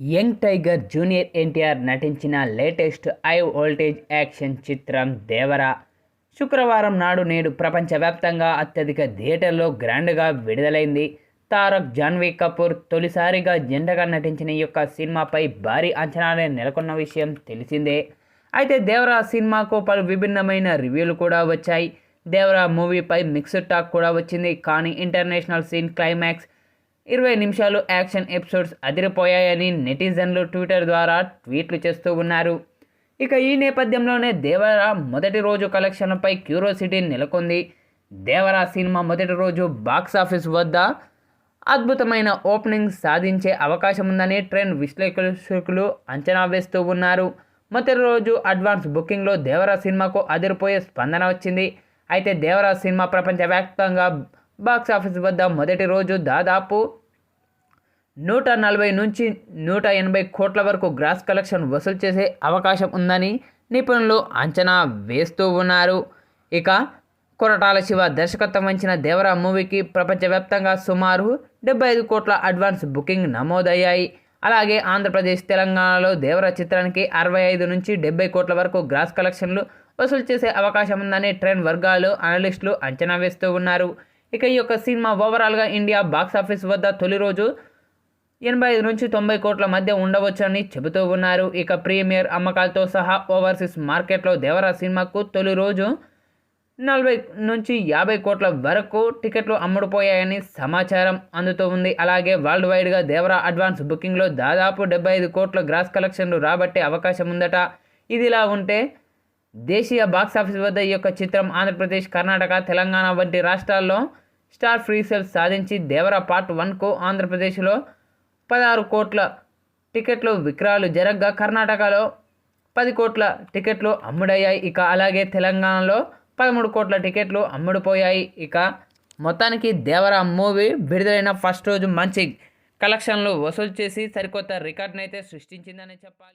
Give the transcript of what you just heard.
Young tiger junior NTR నటించిన latest high voltage action చిత్రం దేవరా. శుక్రవారం నాడు నేడు ప్రపంచవ్యాప్తంగా అత్యధిక థియేటర్లో గ్రాండ్గా విడుదలైంది. తారక్ జాన్వీ కపూర్ తొలిసారిగా జెండగా నటించిన ఈ యొక్క సినిమాపై భారీ అంచనాలే నెలకొన్న విషయం తెలిసిందే. అయితే దేవరా సినిమాకు పలు విభిన్నమైన రివ్యూలు కూడా వచ్చాయి. దేవరా మూవీపై మిక్స్డ్ టాక్ కూడా వచ్చింది. కానీ ఇంటర్నేషనల్ సీన్ క్లైమాక్స్ ఇరవై నిమిషాలు యాక్షన్ ఎపిసోడ్స్ అదిరిపోయాయని నెటిజన్లు ట్విట్టర్ ద్వారా ట్వీట్లు చేస్తూ ఉన్నారు. ఇక ఈ నేపథ్యంలోనే దేవరా మొదటి రోజు కలెక్షన్పై క్యూరోసిటీ నెలకొంది. దేవరా సినిమా మొదటి రోజు బాక్స్ ఆఫీస్ వద్ద అద్భుతమైన ఓపెనింగ్ సాధించే అవకాశం ఉందని ట్రెండ్ విశ్లేషకులు అంచనా వేస్తూ ఉన్నారు. మొదటి రోజు అడ్వాన్స్ బుకింగ్లో దేవరా సినిమాకు అదిరిపోయే స్పందన వచ్చింది. అయితే దేవరా సినిమా ప్రపంచవ్యాప్తంగా బాక్స్ ఆఫీస్ వద్ద మొదటి రోజు దాదాపు నూట నలభై నుంచి నూట ఎనభై కోట్ల వరకు గ్రాస్ కలెక్షన్ వసూలు చేసే అవకాశం ఉందని నిపుణులు అంచనా వేస్తూ ఉన్నారు. ఇక కొరటాల శివ దర్శకత్వం వహించిన దేవరా మూవీకి ప్రపంచవ్యాప్తంగా సుమారు డెబ్బై ఐదు కోట్ల అడ్వాన్స్ బుకింగ్ నమోదయ్యాయి. అలాగే ఆంధ్రప్రదేశ్ తెలంగాణలో దేవరా చిత్రానికి అరవై ఐదు నుంచి డెబ్బై కోట్ల వరకు గ్రాస్ కలెక్షన్లు వసూలు చేసే అవకాశం ఉందని ట్రెండ్ వర్గాలు అనలిస్టులు అంచనా వేస్తూ ఉన్నారు. ఇక ఈ యొక్క సినిమా ఓవరాల్గా ఇండియా బాక్స్ ఆఫీస్ వద్ద తొలి రోజు ఎనభై ఐదు నుంచి తొంభై కోట్ల మధ్య ఉండవచ్చని చెబుతూ ఉన్నారు. ఇక ప్రీమియర్ అమ్మకాలతో సహా ఓవర్సీస్ మార్కెట్లో దేవరా సినిమాకు తొలి రోజు నలభై నుంచి యాభై కోట్ల వరకు టికెట్లు అమ్ముడుపోయాయని సమాచారం అందుతూ ఉంది. అలాగే వరల్డ్ వైడ్గా దేవరా అడ్వాన్స్ బుకింగ్లో దాదాపు డెబ్బై ఐదు కోట్ల గ్రాస్ కలెక్షన్లు రాబట్టే అవకాశం ఉందట. ఇదిలా ఉంటే దేశీయ బాక్స్ ఆఫీస్ వద్ద ఈ యొక్క చిత్రం ఆంధ్రప్రదేశ్ కర్ణాటక తెలంగాణ వంటి రాష్ట్రాల్లో స్టార్ ఫ్రీ సేల్స్ సాధించి దేవరా పార్ట్ వన్కు ఆంధ్రప్రదేశ్లో పదహారు కోట్ల టికెట్లు విక్రయాలు జరగ్గా. కర్ణాటకలో పది కోట్ల టికెట్లు అమ్ముడయ్యాయి. ఇక అలాగే తెలంగాణలో పదమూడు కోట్ల టికెట్లు అమ్ముడుపోయాయి. ఇక మొత్తానికి దేవరా మూవీ విడుదలైన ఫస్ట్ రోజు మంచి కలెక్షన్లు వసూలు చేసి సరికొత్త రికార్డునైతే సృష్టించిందని చెప్పాలి.